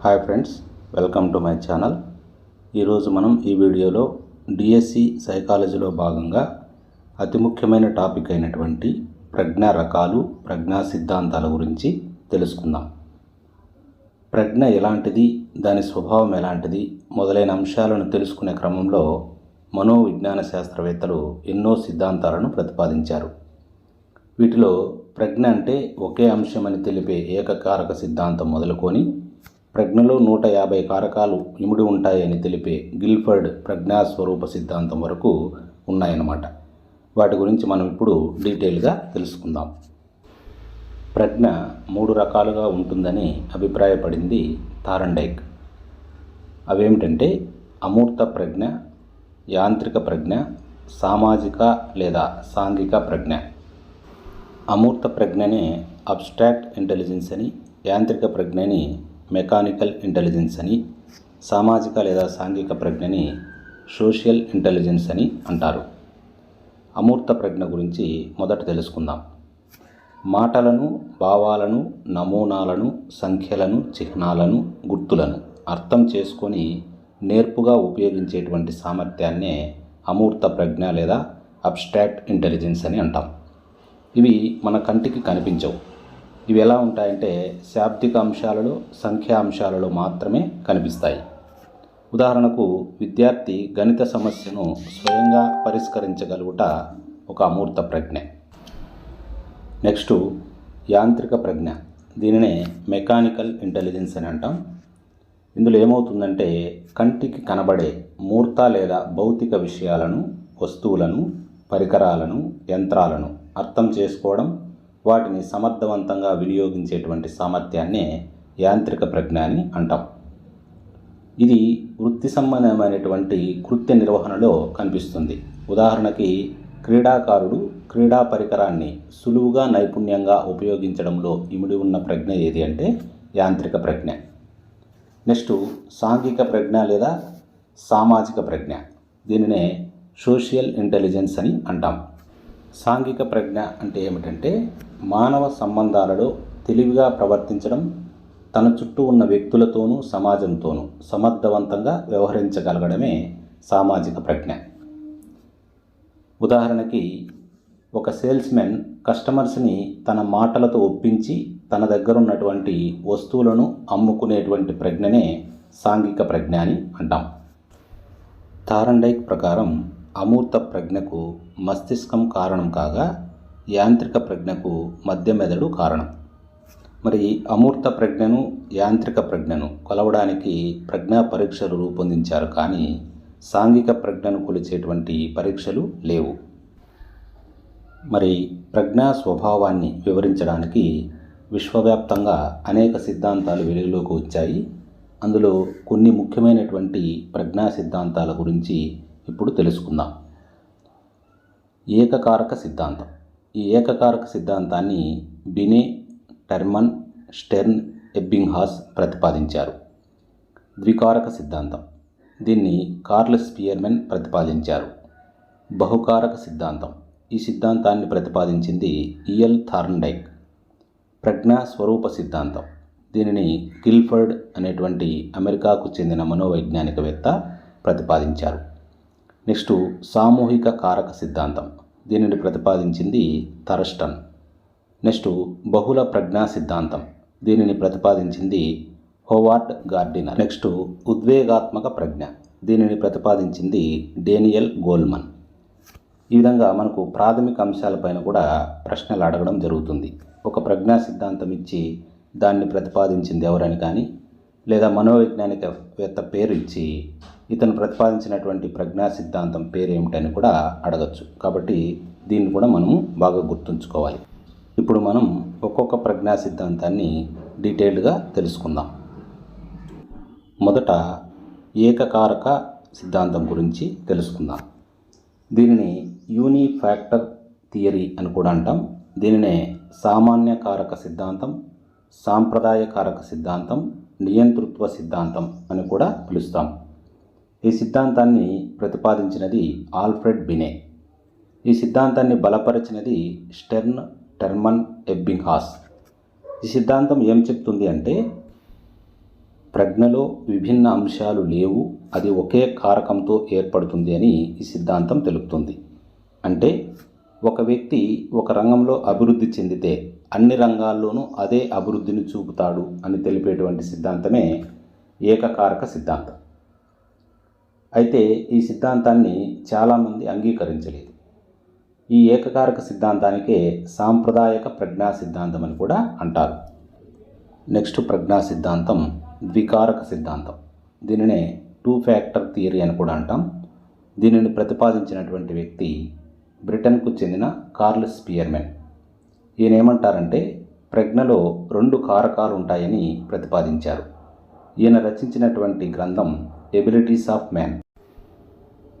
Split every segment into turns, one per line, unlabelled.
Hi friends welcome to my channel. ఈరోజు మనం ఈ వీడియోలో డిఎస్సి సైకాలజీలో భాగంగా అతి ముఖ్యమైన టాపిక్ అయినటువంటి ప్రజ్ఞా రకాలు ప్రజ్ఞా సిద్ధాంతాల గురించి తెలుసుకుందాం. ప్రజ్ఞ ఎలాంటిది దాని స్వభావం ఎలాంటిది మొదలైన అంశాలను తెలుసుకునే క్రమంలో మనోవిజ్ఞాన శాస్త్రవేత్తలు ఎన్నో సిద్ధాంతాలను ప్రతిపాదించారు. వీటిలో ప్రజ్ఞ అంటే ఒకే అంశమని తెలిపే ఏకకారక సిద్ధాంతం మొదలుకొని ప్రజ్ఞలో నూట యాభై కారకాలు ఇమిడి ఉంటాయని తెలిపే గిల్ఫర్డ్ ప్రజ్ఞాస్వరూప సిద్ధాంతం వరకు ఉన్నాయన్నమాట. వాటి గురించి మనం ఇప్పుడు డీటెయిల్గా తెలుసుకుందాం. ప్రజ్ఞ మూడు రకాలుగా ఉంటుందని అభిప్రాయపడింది తారండైక్. అవేమిటంటే అమూర్త ప్రజ్ఞ యాంత్రిక ప్రజ్ఞ సామాజిక లేదా సాంఘిక ప్రజ్ఞ. అమూర్త ప్రజ్ఞనే అబ్స్ట్రాక్ట్ ఇంటెలిజెన్స్ అని యాంత్రిక ప్రజ్ఞని మెకానికల్ ఇంటెలిజెన్స్ అని సామాజిక లేదా సాంఘిక ప్రజ్ఞని సోషల్ ఇంటెలిజెన్స్ అని అంటారు. అమూర్త ప్రజ్ఞ గురించి మొదట తెలుసుకుందాం. మాటలను భావాలను నమూనాలను సంఖ్యలను చిహ్నాలను గుర్తులను అర్థం చేసుకొని నేర్పుగా ఉపయోగించేటువంటి సామర్థ్యాన్నే అమూర్త ప్రజ్ఞ లేదా అబ్స్ట్రాక్ట్ ఇంటెలిజెన్స్ అని అంటాం. ఇవి మన కంటికి కనిపించవు. ఇవి ఎలా ఉంటాయంటే శాబ్దిక అంశాలలో సంఖ్యా అంశాలలో మాత్రమే కనిపిస్తాయి. ఉదాహరణకు విద్యార్థి గణిత సమస్యను స్వయంగా పరిష్కరించగలుగుట ఒక అమూర్త ప్రజ్ఞ. నెక్స్ట్ యాంత్రిక ప్రజ్ఞ. దీనినే మెకానికల్ ఇంటెలిజెన్స్ అని అంటాం. ఇందులో ఏమవుతుందంటే కంటికి కనబడే మూర్త లేదా భౌతిక విషయాలను వస్తువులను పరికరాలను యంత్రాలను అర్థం చేసుకోవడం వాటిని సమర్థవంతంగా వినియోగించేటువంటి సామర్థ్యాన్నే యాంత్రిక ప్రజ్ఞ అని అంటాం. ఇది వృత్తి సంబంధమైనటువంటి కృత్య నిర్వహణలో కనిపిస్తుంది. ఉదాహరణకి క్రీడాకారుడు క్రీడా పరికరాన్ని సులువుగా నైపుణ్యంగా ఉపయోగించడంలో ఇమిడి ఉన్న ప్రజ్ఞ ఏది అంటే యాంత్రిక ప్రజ్ఞ. నెక్స్ట్ సాంఘిక ప్రజ్ఞ లేదా సామాజిక ప్రజ్ఞ. దీనినే సోషియల్ ఇంటెలిజెన్స్ అని అంటాం. సాంఘిక ప్రజ్ఞ అంటే ఏమిటంటే మానవ సంబంధాలలో తెలివిగా ప్రవర్తించడం తన చుట్టూ ఉన్న వ్యక్తులతోనూ సమాజంతోనూ సమర్థవంతంగా వ్యవహరించగలగడమే సామాజిక ప్రజ్ఞ. ఉదాహరణకి ఒక సేల్స్మెన్ కస్టమర్స్ని తన మాటలతో ఒప్పించి తన దగ్గర ఉన్నటువంటి వస్తువులను అమ్ముకునేటువంటి ప్రజ్ఞనే సాంఘిక ప్రజ్ఞ అని అంటాం. తారండైక్ ప్రకారం అమూర్త ప్రజ్ఞకు మస్తిష్కం కారణం కాగా యాంత్రిక ప్రజ్ఞకు మధ్య మెదడు కారణం. మరి అమూర్త ప్రజ్ఞను యాంత్రిక ప్రజ్ఞను కొలవడానికి ప్రజ్ఞా పరీక్షలు రూపొందించారు కానీ సాంఘిక ప్రజ్ఞను కొలిచేటువంటి పరీక్షలు లేవు. మరి ప్రజ్ఞా స్వభావాన్ని వివరించడానికి విశ్వవ్యాప్తంగా అనేక సిద్ధాంతాలు వెలుగులోకి వచ్చాయి. అందులో కొన్ని ముఖ్యమైనటువంటి ప్రజ్ఞా సిద్ధాంతాల గురించి ఇప్పుడు తెలుసుకుందాం. ఏకకారక సిద్ధాంతం. ఈ ఏకకారక సిద్ధాంతాన్ని బినే టెర్మన్ స్టెర్న్ ఎబ్బింగ్హాస్ ప్రతిపాదించారు. ద్వికారక సిద్ధాంతం. దీన్ని కార్ల్ స్పియర్మెన్ ప్రతిపాదించారు. బహుకారక సిద్ధాంతం. ఈ సిద్ధాంతాన్ని ప్రతిపాదించింది ఈఎల్ థార్న్డైక్. ప్రజ్ఞా స్వరూప సిద్ధాంతం. దీనిని గిల్ఫర్డ్ అనేటువంటి అమెరికాకు చెందిన మనోవైజ్ఞానికవేత్త ప్రతిపాదించారు. నెక్స్ట్ సామూహిక కారక సిద్ధాంతం. దీనిని ప్రతిపాదించింది థరస్టన్ నెక్స్ట్ బహుళ ప్రజ్ఞా సిద్ధాంతం. దీనిని ప్రతిపాదించింది హోవార్డ్ గార్డినర్. నెక్స్ట్ ఉద్వేగాత్మక ప్రజ్ఞ. దీనిని ప్రతిపాదించింది డేనియల్ గోల్మన్. ఈ విధంగా మనకు ప్రాథమిక అంశాలపైన కూడా ప్రశ్నలు అడగడం జరుగుతుంది. ఒక ప్రజ్ఞా సిద్ధాంతం ఇచ్చి దాన్ని ప్రతిపాదించింది ఎవరని కానీ లేదా మనోవైజ్ఞానికవేత్త పేరు ఇచ్చి ఇతను ప్రతిపాదించినటువంటి ప్రజ్ఞా సిద్ధాంతం పేరు ఏమిటని కూడా అడగచ్చు. కాబట్టి దీన్ని కూడా మనము బాగా గుర్తుంచుకోవాలి. ఇప్పుడు మనం ఒక్కొక్క ప్రజ్ఞా సిద్ధాంతాన్ని డీటెయిల్డ్గా తెలుసుకుందాం. మొదట ఏకకారక సిద్ధాంతం గురించి తెలుసుకుందాం. దీనిని యూనిఫ్యాక్టర్ థియరీ అని కూడా అంటాం. దీనినే సామాన్య కారక సిద్ధాంతం సాంప్రదాయ కారక సిద్ధాంతం నియంతృత్వ సిద్ధాంతం అని కూడా పిలుస్తాం. ఈ సిద్ధాంతాన్ని ప్రతిపాదించినది ఆల్ఫ్రెడ్ బినే. ఈ సిద్ధాంతాన్ని బలపరిచినది స్టెర్న్ టెర్మన్ ఎబ్బింగ్హాస్. ఈ సిద్ధాంతం ఏం చెప్తుంది అంటే ప్రజ్ఞలో విభిన్న అంశాలు లేవు అది ఒకే కారకంతో ఏర్పడుతుంది అని ఈ సిద్ధాంతం తెలుపుతుంది. అంటే ఒక వ్యక్తి ఒక రంగంలో అభివృద్ధి చెందితే అన్ని రంగాల్లోనూ అదే అభివృద్ధిని చూపుతాడు అని తెలిపేటువంటి సిద్ధాంతమే ఏకకారక సిద్ధాంతం. అయితే ఈ సిద్ధాంతాన్ని చాలామంది అంగీకరించలేదు. ఈ ఏకకారక సిద్ధాంతానికే సాంప్రదాయక ప్రజ్ఞా సిద్ధాంతం అని కూడా అంటారు. నెక్స్ట్ ప్రజ్ఞా సిద్ధాంతం ద్వికారక సిద్ధాంతం. దీనినే టూ ఫ్యాక్టర్ థియరీ అని కూడా అంటాం. దీనిని ప్రతిపాదించినటువంటి వ్యక్తి బ్రిటన్కు చెందిన కార్ల్ స్పియర్మెన్ ఈయన ఏమంటారంటే ప్రజ్ఞలో రెండు కారకాలు ఉంటాయని ప్రతిపాదించారు. ఈయన రచించినటువంటి గ్రంథం ఎబిలిటీస్ ఆఫ్ మ్యాన్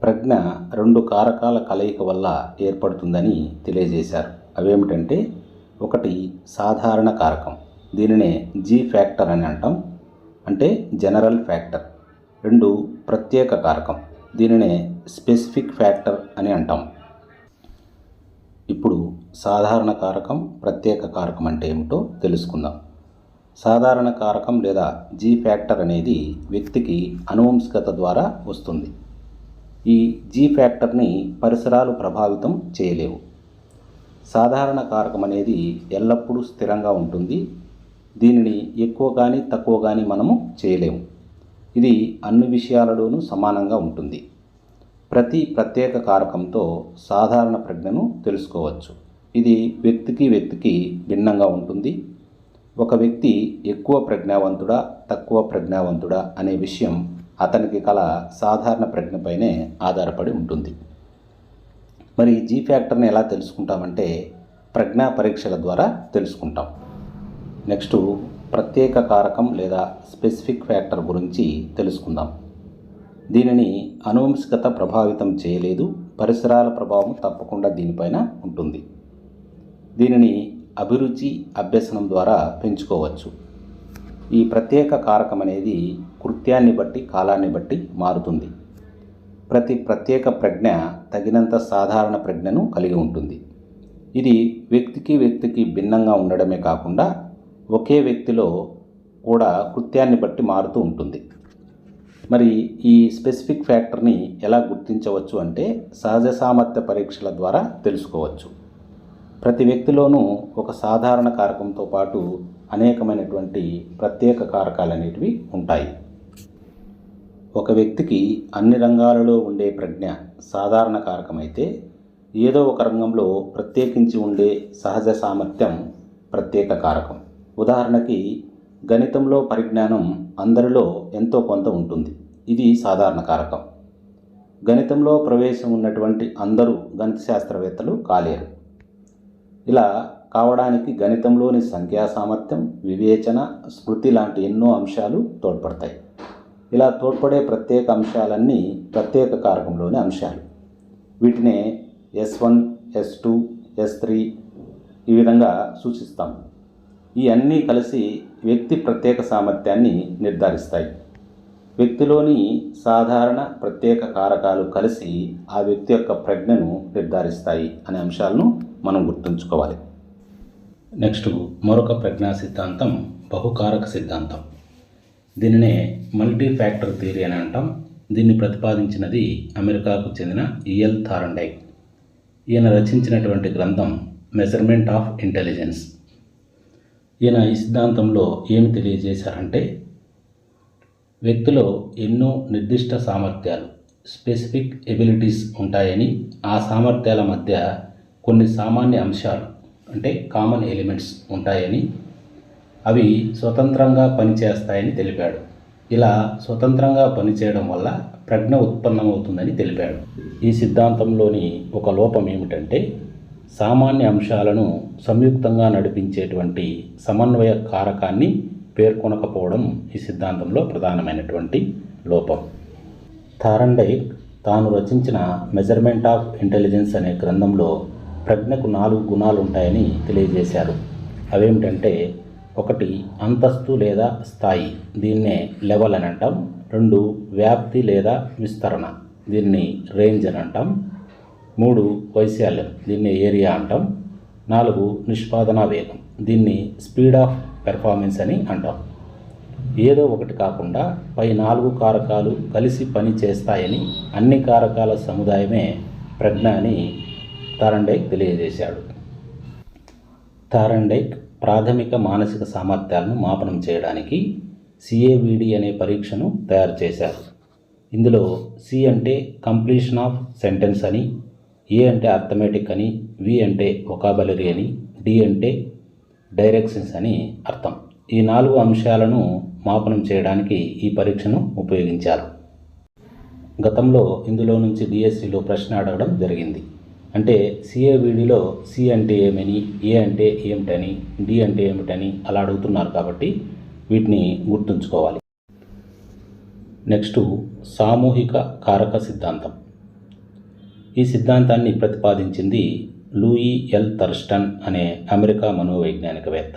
ప్రజ్ఞ రెండు కారకాల కలయిక వల్ల ఏర్పడుతుందని తెలియజేశారు. అవేమిటంటే ఒకటి సాధారణ కారకం దీనినే జీ ఫ్యాక్టర్ అని అంటాం అంటే జనరల్ ఫ్యాక్టర్ రెండు ప్రత్యేక కారకం దీనినే స్పెసిఫిక్ ఫ్యాక్టర్ అని అంటాం. ఇప్పుడు సాధారణ కారకం ప్రత్యేక కారకం అంటే ఏమిటో తెలుసుకుందాం. సాధారణ కారకం లేదా జీ ఫ్యాక్టర్ అనేది వ్యక్తికి అనువంశికత ద్వారా వస్తుంది. ఈ జీ ఫ్యాక్టర్ని పరిసరాలు ప్రభావితం చేయలేవు. సాధారణ కారకం అనేది ఎల్లప్పుడూ స్థిరంగా ఉంటుంది. దీనిని ఎక్కువ కానీ తక్కువ కానీ మనము చేయలేము. ఇది అన్ని విషయాలలోనూ సమానంగా ఉంటుంది. ప్రతి ప్రత్యేక కారకంతో సాధారణ ప్రజ్ఞను తెలుసుకోవచ్చు. ఇది వ్యక్తికి వ్యక్తికి భిన్నంగా ఉంటుంది. ఒక వ్యక్తి ఎక్కువ ప్రజ్ఞావంతుడా తక్కువ ప్రజ్ఞావంతుడా అనే విషయం అతనికి కల సాధారణ ప్రజ్ఞపైనే ఆధారపడి ఉంటుంది. మరి జీ ఫ్యాక్టర్ని ఎలా తెలుసుకుంటామంటే ప్రజ్ఞా పరీక్షల ద్వారా తెలుసుకుంటాం. నెక్స్ట్ ప్రత్యేక కారకం లేదా స్పెసిఫిక్ ఫ్యాక్టర్ గురించి తెలుసుకుందాం. దీనిని అనువంశికత ప్రభావితం చేయలేదు పరిసరాల ప్రభావం తప్పకుండా దీనిపైన ఉంటుంది. దీనిని అభిరుచి అభ్యసనం ద్వారా పెంచుకోవచ్చు. ఈ ప్రత్యేక కారకం అనేది కృత్యాన్ని బట్టి కాలాన్ని బట్టి మారుతుంది. ప్రతి ప్రత్యేక ప్రజ్ఞ తగినంత సాధారణ ప్రజ్ఞను కలిగి ఉంటుంది. ఇది వ్యక్తికి వ్యక్తికి భిన్నంగా ఉండడమే కాకుండా ఒకే వ్యక్తిలో కూడా కృత్యాన్ని బట్టి మారుతూ ఉంటుంది. మరి ఈ స్పెసిఫిక్ ఫ్యాక్టర్ని ఎలా గుర్తించవచ్చు అంటే సహజ సామర్థ్య పరీక్షల ద్వారా తెలుసుకోవచ్చు. ప్రతి వ్యక్తిలోనూ ఒక సాధారణ కారకంతో పాటు అనేకమైనటువంటి ప్రత్యేక కారకాలు అనేటివి ఉంటాయి. ఒక వ్యక్తికి అన్ని రంగాలలో ఉండే ప్రజ్ఞ సాధారణ కారకమైతే ఏదో ఒక రంగంలో ప్రత్యేకించి ఉండే సహజ సామర్థ్యం ప్రత్యేక కారకం. ఉదాహరణకి గణితంలో పరిజ్ఞానం అందరిలో ఎంతో కొంత ఉంటుంది. ఇది సాధారణ కారకం. గణితంలో ప్రవేశం ఉన్నటువంటి అందరూ గణిత శాస్త్రవేత్తలు కాలేరు. ఇలా కావడానికి గణితంలోని సంఖ్యా సామర్థ్యం వివేచన స్మృతి లాంటి ఎన్నో అంశాలు తోడ్పడతాయి. ఇలా తోడ్పడే ప్రత్యేక అంశాలన్నీ ప్రత్యేక కారకంలోని అంశాలు. వీటినే S one S two S three ఈ విధంగా సూచిస్తాం. ఈ అన్నీ కలిసి వ్యక్తి ప్రత్యేక సామర్థ్యాన్ని నిర్ధారిస్తాయి. వ్యక్తిలోని సాధారణ ప్రత్యేక కారకాలు కలిసి ఆ వ్యక్తి యొక్క ప్రజ్ఞను నిర్ధారిస్తాయి అనే అంశాలను మనం గుర్తుంచుకోవాలి. నెక్స్ట్ మరొక ప్రజ్ఞా సిద్ధాంతం బహుకారక సిద్ధాంతం. దీనినే మల్టీ ఫ్యాక్టర్ థియరీ అని అంటాం. దీన్ని ప్రతిపాదించినది అమెరికాకు చెందిన ఈఎల్ థారండై ఈయన రచించినటువంటి గ్రంథం మెజర్మెంట్ ఆఫ్ ఇంటెలిజెన్స్ ఈయన ఈ సిద్ధాంతంలో ఏమి తెలియజేశారంటే వ్యక్తిలో ఎన్నో నిర్దిష్ట సామర్థ్యాలు స్పెసిఫిక్ ఎబిలిటీస్ ఉంటాయని ఆ సామర్థ్యాల మధ్య కొన్ని సామాన్య అంశాలు అంటే కామన్ ఎలిమెంట్స్ ఉంటాయని అవి స్వతంత్రంగా పనిచేస్తాయని తెలిపాడు. ఇలా స్వతంత్రంగా పనిచేయడం వల్ల ప్రజ్ఞ ఉత్పన్నమవుతుందని తెలిపాడు. ఈ సిద్ధాంతంలోని ఒక లోపం ఏమిటంటే సామాన్య అంశాలను సంయుక్తంగా నడిపించేటువంటి సమన్వయ కారకాన్ని పేర్కొనకపోవడం ఈ సిద్ధాంతంలో ప్రధానమైనటువంటి లోపం. థారండైక్ తాను రచించిన మెజర్మెంట్ ఆఫ్ ఇంటెలిజెన్స్ అనే గ్రంథంలో ప్రజ్ఞకు నాలుగు గుణాలు ఉంటాయని తెలియజేశారు. అవేమిటంటే ఒకటి అంతస్తు లేదా స్థాయి దీన్నే లెవెల్ అని అంటాం. రెండు వ్యాప్తి లేదా విస్తరణ దీన్ని రేంజ్ అని అంటాం. మూడు వైశాల్యం దీన్ని ఏరియా అంటాం. నాలుగు నిష్పాదన వేగం దీన్ని స్పీడ్ ఆఫ్ పెర్ఫార్మెన్స్ అని అంటాం. ఏదో ఒకటి కాకుండా పై నాలుగు కారకాలు కలిసి పని చేస్తాయని అన్ని కారకాల సముదాయమే ప్రజ్ఞ అని తారండైక్ తెలియజేశాడు. తారండైక్ ప్రాథమిక మానసిక సామర్థ్యాలను మాపనం చేయడానికి సిఏవిడి అనే పరీక్షను తయారు చేశారు. ఇందులో సి అంటే కంప్లీషన్ ఆఫ్ సెంటెన్స్ అని ఏ అంటే అర్థమెటిక్ అని వి అంటే ఒకాబలరీ అని డి అంటే డైరెక్షన్స్ అని అర్థం. ఈ నాలుగు అంశాలను మాపనం చేయడానికి ఈ పరీక్షను ఉపయోగించారు. గతంలో ఇందులో నుంచి డిఎస్సిలో ప్రశ్న అడగడం జరిగింది. అంటే సిఏబిడిలో సి అంటే ఏమని ఏ అంటే ఏమిటని డి అంటే ఏమిటని అలా అడుగుతున్నారు కాబట్టి వీటిని గుర్తుంచుకోవాలి. నెక్స్ట్ సామూహిక కారక సిద్ధాంతం. ఈ సిద్ధాంతాన్ని ప్రతిపాదించింది లూయి ఎల్. థర్స్టన్ అనే అమెరికా మనోవైజ్ఞానికవేత్త.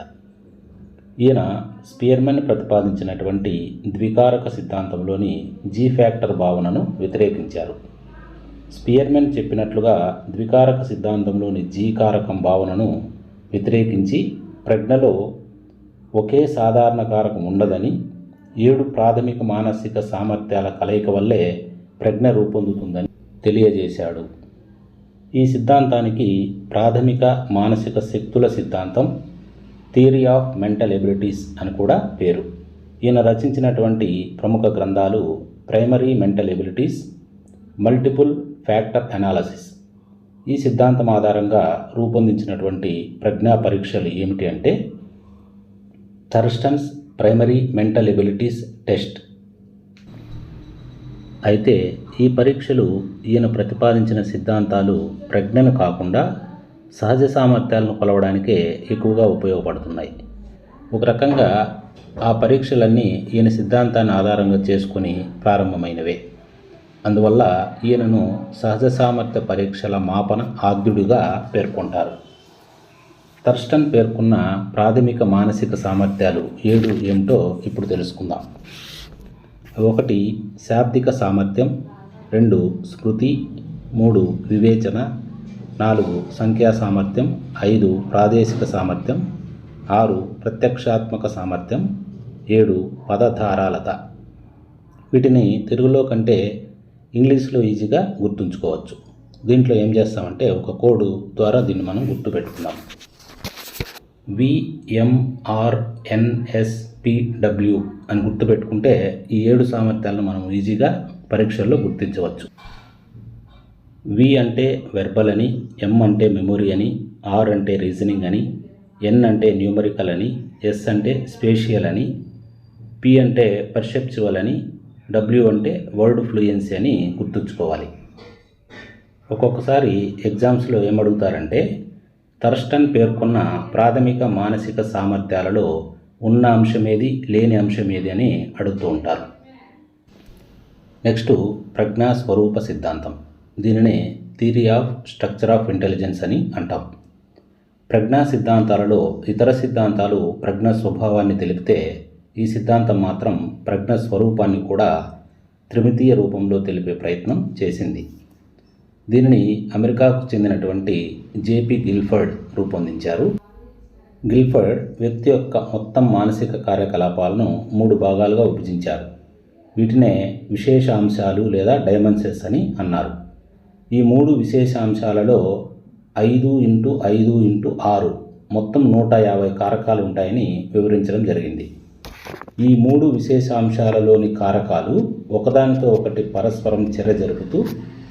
ఈయన స్పియర్మన్ ప్రతిపాదించినటువంటి ద్వికారక సిద్ధాంతంలోని జీ ఫ్యాక్టర్ భావనను వ్యతిరేకించారు. స్పియర్మెన్ చెప్పినట్లుగా ద్వికారక సిద్ధాంతంలోని జీ కారకం భావనను వ్యతిరేకించి ప్రజ్ఞలో ఒకే సాధారణ కారకం ఉండదని ఏడు ప్రాథమిక మానసిక సామర్థ్యాల కలయిక వల్లే ప్రజ్ఞ రూపొందుతుందని తెలియజేశాడు. ఈ సిద్ధాంతానికి ప్రాథమిక మానసిక శక్తుల సిద్ధాంతం థియరీ ఆఫ్ మెంటల్ ఎబిలిటీస్ అని కూడా పేరు. ఈయన రచించినటువంటి ప్రముఖ గ్రంథాలు primary mental abilities multiple factor analysis. ఈ సిద్ధాంతం ఆధారంగా రూపొందించినటువంటి ప్రజ్ఞా పరీక్షలు ఏమిటి అంటే Thurstone's primary mental abilities test. అయితే ఈ పరీక్షలు ఈయన ప్రతిపాదించిన సిద్ధాంతాలు ప్రజ్ఞను కాకుండా సహజ సామర్థ్యాలను కొలవడానికే ఎక్కువగా ఉపయోగపడుతున్నాయి. ఒక రకంగా ఆ పరీక్షలన్నీ ఈయన సిద్ధాంతాన్ని ఆధారంగా చేసుకుని ప్రారంభమైనవే. అందువల్ల ఈయనను సహజ సామర్థ్య పరీక్షల మాపన ఆద్యుడిగా పేర్కొంటారు. థర్స్టన్ పేర్కొన్న ప్రాథమిక మానసిక సామర్థ్యాలు ఏడు ఏమిటో ఇప్పుడు తెలుసుకుందాం. ఒకటి శాబ్దిక సామర్థ్యం రెండు స్మృతి మూడు వివేచన నాలుగు సంఖ్యా సామర్థ్యం ఐదు ప్రాదేశిక సామర్థ్యం ఆరు ప్రత్యక్షాత్మక సామర్థ్యం ఏడు పదధారాలత. వీటిని తెలుగులో కంటే ఇంగ్లీష్లో ఈజీగా గుర్తుంచుకోవచ్చు. దీంట్లో ఏం చేస్తామంటే ఒక కోడ్ ద్వారా దీన్ని మనం గుర్తుపెట్టుకుందాం పిడబ్ల్యూ అని గుర్తుపెట్టుకుంటే ఈ ఏడు సామర్థ్యాలను మనం ఈజీగా పరీక్షల్లో గుర్తించవచ్చు. వి అంటే వెర్బల్ అని ఎం అంటే మెమొరీ అని ఆర్ అంటే రీజనింగ్ అని ఎన్ అంటే న్యూమరికల్ అని ఎస్ అంటే స్పేషియల్ అని పి అంటే పర్సెప్చువల్ అని డబ్ల్యూ అంటే వర్డ్ ఫ్లూయెన్సీ అని గుర్తుంచుకోవాలి. ఒక్కొక్కసారి ఎగ్జామ్స్లో ఏమడుగుతారంటే థర్స్టన్ పేర్కొన్న ప్రాథమిక మానసిక సామర్థ్యాలలో ఉన్న అంశం ఏది లేని అంశం ఏది అని అడుగుతూ ఉంటారు. నెక్స్ట్ ప్రజ్ఞా స్వరూప సిద్ధాంతం. దీనినే theory of structure of intelligence అని అంటాం. ప్రజ్ఞా సిద్ధాంతాలలో ఇతర సిద్ధాంతాలు ప్రజ్ఞ స్వభావాన్ని తెలిపితే ఈ సిద్ధాంతం మాత్రం ప్రజ్ఞ స్వరూపాన్ని కూడా త్రిమితీయ రూపంలో తెలిపే ప్రయత్నం చేసింది. దీనిని అమెరికాకు చెందినటువంటి జేపీ గిల్ఫర్డ్ రూపొందించారు. గిల్ఫర్డ్ వ్యక్తి యొక్క మొత్తం మానసిక కార్యకలాపాలను మూడు భాగాలుగా విభజించారు. వీటినే విశేషాంశాలు లేదా డైమెన్షన్స్ అని అన్నారు. ఈ మూడు విశేషాంశాలలో ఐదు ఇంటూ ఐదు ఇంటూ ఆరు మొత్తం నూట యాభై కారకాలు ఉంటాయని వివరించడం జరిగింది. ఈ మూడు విశేషాంశాలలోని కారకాలు ఒకదానితో ఒకటి పరస్పరం చర్య జరుపుతూ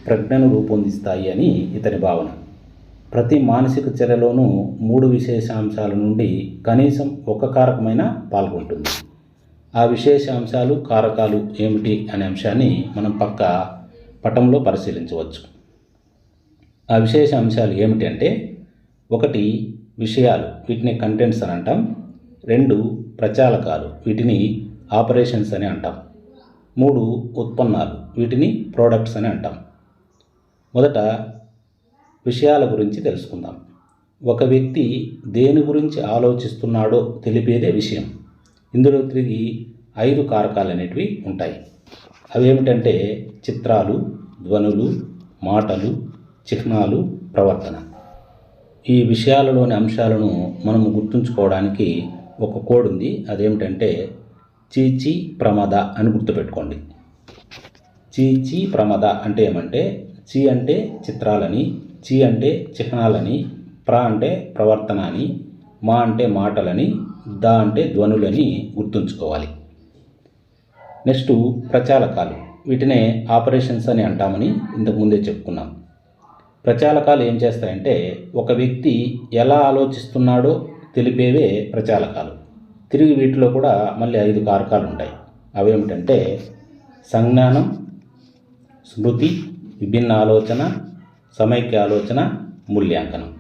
ప్రజ్ఞను రూపొందిస్తాయి అని ఇతని భావన. ప్రతి మానసిక చర్యలోనూ మూడు విశేషాంశాల నుండి కనీసం ఒక కారకమైన పాల్గొంటుంది. ఆ విశేషాంశాలు కారకాలు ఏమిటి అనే అంశాన్ని మనం పక్క పటంలో పరిశీలించవచ్చు. ఆ విశేష అంశాలు ఏమిటి అంటే ఒకటి విషయాలు వీటిని కంటెంట్స్ అని అంటాం. రెండు ప్రచాలకాలు వీటిని ఆపరేషన్స్ అని అంటాం. మూడు ఉత్పన్నాలు వీటిని ప్రోడక్ట్స్ అని అంటాం. మొదట విషయాల గురించి తెలుసుకుందాం. ఒక వ్యక్తి దేని గురించి ఆలోచిస్తున్నాడో తెలిపేదే విషయం. ఇందులో తిరిగి ఐదు కారకాలు అనేటివి ఉంటాయి. అవి ఏమిటంటే చిత్రాలు ధ్వనులు మాటలు చిహ్నాలు ప్రవర్తన. ఈ విషయాలలోని అంశాలను మనం గుర్తుంచుకోవడానికి ఒక కోడ్ ఉంది. అదేమిటంటే చీచి ప్రమద అని గుర్తుపెట్టుకోండి. చీచి ప్రమద అంటే ఏమంటే చీ అంటే చిత్రాలని చి అంటే చిహ్నాలని ప్ర అంటే ప్రవర్తన అని మా అంటే మాటలని ద అంటే ధ్వనులని గుర్తుంచుకోవాలి. నెక్స్ట్ ప్రచాలకాలు. వీటినే ఆపరేషన్స్ అని అంటామని ఇంతకుముందే చెప్పుకున్నాం. ప్రచాలకాలు ఏం చేస్తాయంటే ఒక వ్యక్తి ఎలా ఆలోచిస్తున్నాడో తెలిపేవే ప్రచాలకాలు. తిరిగి వీటిలో కూడా మళ్ళీ ఐదు కారకాలు ఉంటాయి. అవేమిటంటే సంజ్ఞానం స్మృతి విభిన్న ఆలోచన సమైక్య ఆలోచన మూల్యాంకనం.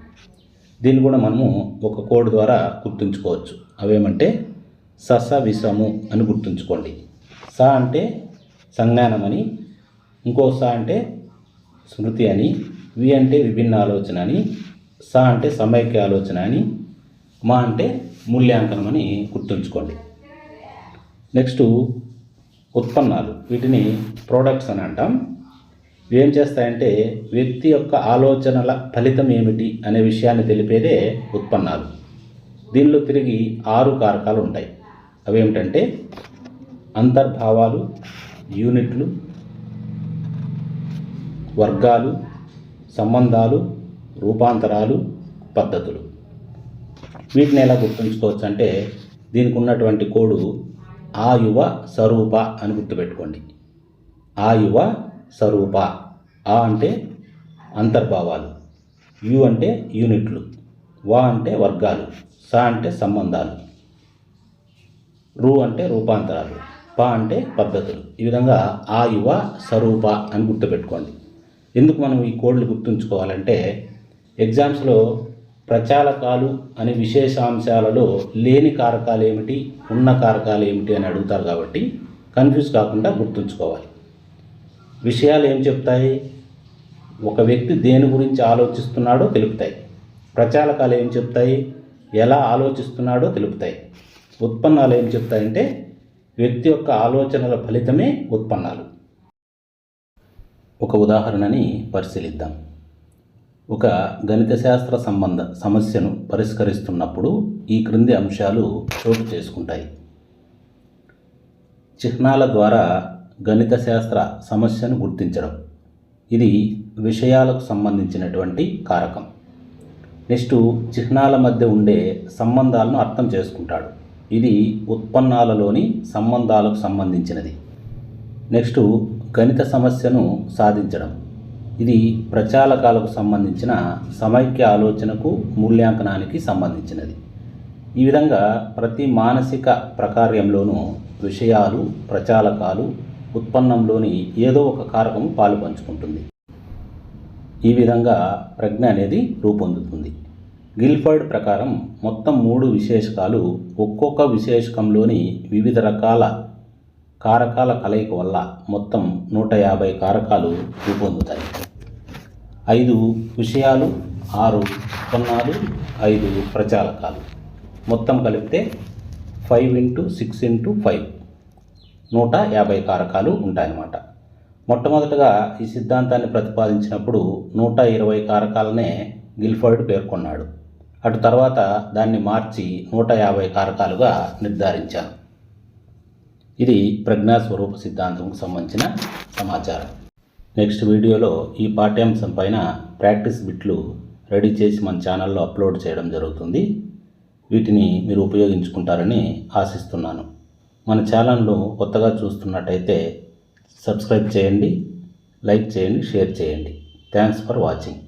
దీన్ని కూడా మనము ఒక కోడ్ ద్వారా గుర్తుంచుకోవచ్చు. అవేమంటే సస విషము అని గుర్తుంచుకోండి. స అంటే సంజ్ఞానం అని ఇంకో స అంటే స్మృతి అని వి అంటే విభిన్న ఆలోచన అని స అంటే సమైక్య ఆలోచన అని మా అంటే మూల్యాంకనం అని గుర్తుంచుకోండి. నెక్స్ట్ ఉత్పన్నాలు. వీటిని ప్రోడక్ట్స్ అని అంటాం. ఏం చేస్తాయంటే వ్యక్తి యొక్క ఆలోచనల ఫలితం ఏమిటి అనే విషయాన్ని తెలిపేదే ఉత్పన్నాలు. దీనిలో తిరిగి ఆరు కారకాలు ఉంటాయి. అవేమిటంటే అంతర్భావాలు యూనిట్లు వర్గాలు సంబంధాలు రూపాంతరాలు పద్ధతులు. వీటిని ఎలా గుర్తుంచుకోవచ్చు అంటే దీనికి ఉన్నటువంటి కోడు ఆ యువ స్వరూప అని గుర్తుపెట్టుకోండి. ఆ యువ స్వరూప. ఆ అంటే అంతర్భావాలు. యు అంటే యూనిట్లు. వా అంటే వర్గాలు. స అంటే సంబంధాలు. రు అంటే రూపాంతరాలు. ప అంటే పద్ధతులు. ఈ విధంగా ఆ యువ స్వరూప అని గుర్తుపెట్టుకోండి. ఎందుకు మనం ఈ కోడ్లు గుర్తుంచుకోవాలంటే ఎగ్జామ్స్లో ప్రచాలకాలు అనే విశేషాంశాలలో లేని కారకాలు ఏమిటి ఉన్న కారకాలు ఏమిటి అని అడుగుతారు కాబట్టి కన్ఫ్యూజ్ కాకుండా గుర్తుంచుకోవాలి. విషయాలు ఏం చెప్తాయి? ఒక వ్యక్తి దేని గురించి ఆలోచిస్తున్నాడో తెలుపుతాయి. ప్రచాలకాలు ఏం చెప్తాయి? ఎలా ఆలోచిస్తున్నాడో తెలుపుతాయి. ఉత్పన్నాలు ఏం చెప్తాయంటే వ్యక్తి యొక్క ఆలోచనల ఫలితమే ఉత్పన్నాలు. ఒక ఉదాహరణని పరిశీలిద్దాం. ఒక గణిత శాస్త్ర సంబంధ సమస్యను పరిష్కరిస్తున్నప్పుడు ఈ క్రింది అంశాలు చోటు చేసుకుంటాయి. చిహ్నాల ద్వారా గణిత శాస్త్ర సమస్యను గుర్తించడం. ఇది విషయాలకు సంబంధించినటువంటి కారకం. నెక్స్ట్ చిహ్నాల మధ్య ఉండే సంబంధాలను అర్థం చేసుకుంటాడు. ఇది ఉత్పన్నాలలోని సంబంధాలకు సంబంధించినది. నెక్స్ట్ గణిత సమస్యను సాధించడం. ఇది ప్రచాలకాలకు సంబంధించిన సమైక్య ఆలోచనకు మూల్యాంకనానికి సంబంధించినది. ఈ విధంగా ప్రతి మానసిక ప్రకార్యంలోనూ విషయాలు ప్రచాలకాలు ఉత్పన్నంలోని ఏదో ఒక కారకం పాలు పంచుకుంటుంది. ఈ విధంగా ప్రజ్ఞ అనేది రూపొందుతుంది. గిల్ఫర్డ్ ప్రకారం మొత్తం మూడు విశేషకాలు ఒక్కొక్క విశేషకంలోని వివిధ రకాల కారకాల కలయిక వల్ల మొత్తం నూట యాభై కారకాలు రూపొందుతాయి. ఐదు విషయాలు ఆరు ఉత్పన్నాలు ఐదు ప్రచాలకాలు మొత్తం కలిపితే five into six into five. నూట యాభై కారకాలు ఉంటాయన్నమాట. మొట్టమొదటగా ఈ సిద్ధాంతాన్ని ప్రతిపాదించినప్పుడు నూట ఇరవై కారకాలనే గిల్ఫర్డ్ పేర్కొన్నాడు. అటు తర్వాత దాన్ని మార్చి నూట యాభై కారకాలుగా నిర్ధారించాను ఇది ప్రజ్ఞాస్వరూప సిద్ధాంతంకు సంబంధించిన సమాచారం. నెక్స్ట్ వీడియోలో ఈ పాఠ్యాంశం పైన ప్రాక్టీస్ బిట్లు రెడీ చేసి మన ఛానల్లో అప్లోడ్ చేయడం జరుగుతుంది. వీటిని మీరు ఉపయోగించుకుంటారని ఆశిస్తున్నాను. మన ఛానల్ను కొత్తగా చూస్తున్నట్టయితే సబ్స్క్రైబ్ చేయండి లైక్ చేయండి షేర్ చేయండి. Thanks for watching